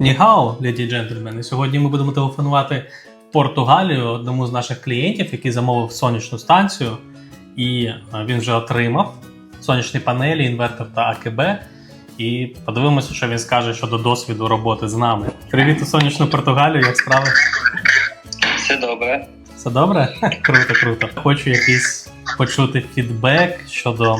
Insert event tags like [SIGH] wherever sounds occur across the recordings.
Нігао, леді і джентльмени. Сьогодні ми будемо телефонувати в Португалію одному з наших клієнтів, який замовив сонячну станцію, і е, він вже отримав сонячні панелі, інвертор та АКБ. І подивимося, що він скаже щодо досвіду роботи з нами. Привіт у сонячну Португалію, як справи? Все добре. Все добре? [LAUGHS] круто, круто. Хочу якийсь почути фідбек щодо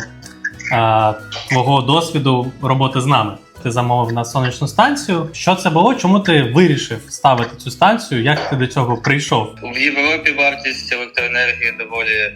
а, твого досвіду роботи з нами. Ти замовив на сонячну станцію. Що це було? Чому ти вирішив ставити цю станцію? Як ти до цього прийшов? В Європі вартість електроенергії доволі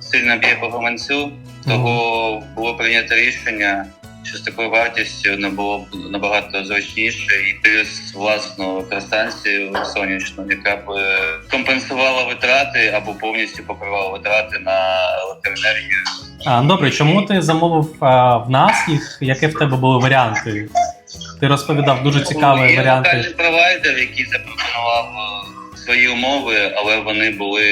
сильно б'є по гаманцю, того було прийнято рішення, що з такою вартістю не було б набагато зручніше і плюс власну електростанцію сонячну, яка б е, компенсувала витрати або повністю покривала витрати на електроенергію. А, добре, чому ти замовив а, в нас їх? Які в тебе були варіанти? Ти розповідав дуже цікаві Є варіанти. локальний провайдер, який запропонував е, свої умови, але вони були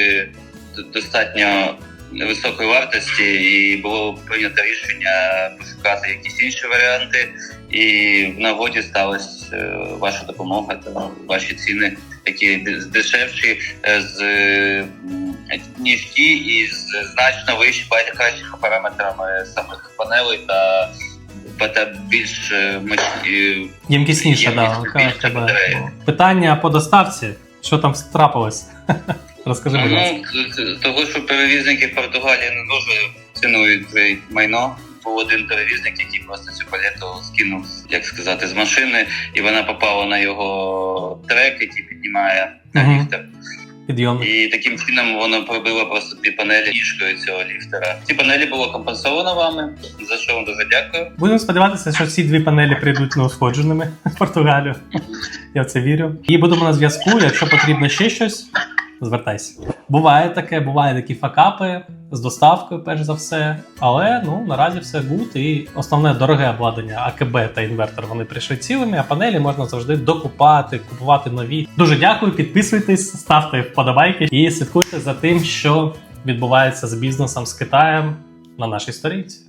д- достатньо високої вартості, і було прийнято рішення пошукати якісь інші варіанти. І в нагоді сталася е, ваша допомога та ваші ціни, які дешевші, е, з ніж ті, і з значно вищі кращими параметрами самих панелей та та більш е, мощні, Ємкісніше, да, в тебе. батареї. Питання по доставці. Що там трапилось? [LAUGHS] Розкажи, будь ласка. Ну, того, що перевізники в Португалії не дуже цінують твоє майно. Був один перевізник, який просто цю палету скинув, як сказати, з машини, і вона попала на його трек, який піднімає на Мгм. ліфтер. Підйом. І таким чином воно пробило просто дві панелі ніжкою цього ліфтера. Ці панелі було компенсовано вами, за що вам дуже дякую. Будемо сподіватися, що ці дві панелі прийдуть неушкодженими в Португалію. Я в це вірю. І будемо на зв'язку. Якщо потрібно ще щось, звертайся. Буває таке, буває такі факапи з доставкою, перш за все. Але ну наразі все гуд. І основне дороге обладнання АКБ та інвертор вони прийшли цілими, а панелі можна завжди докупати, купувати нові. Дуже дякую, підписуйтесь, ставте вподобайки і слідкуйте за тим, що відбувається з бізнесом з Китаєм на нашій сторінці.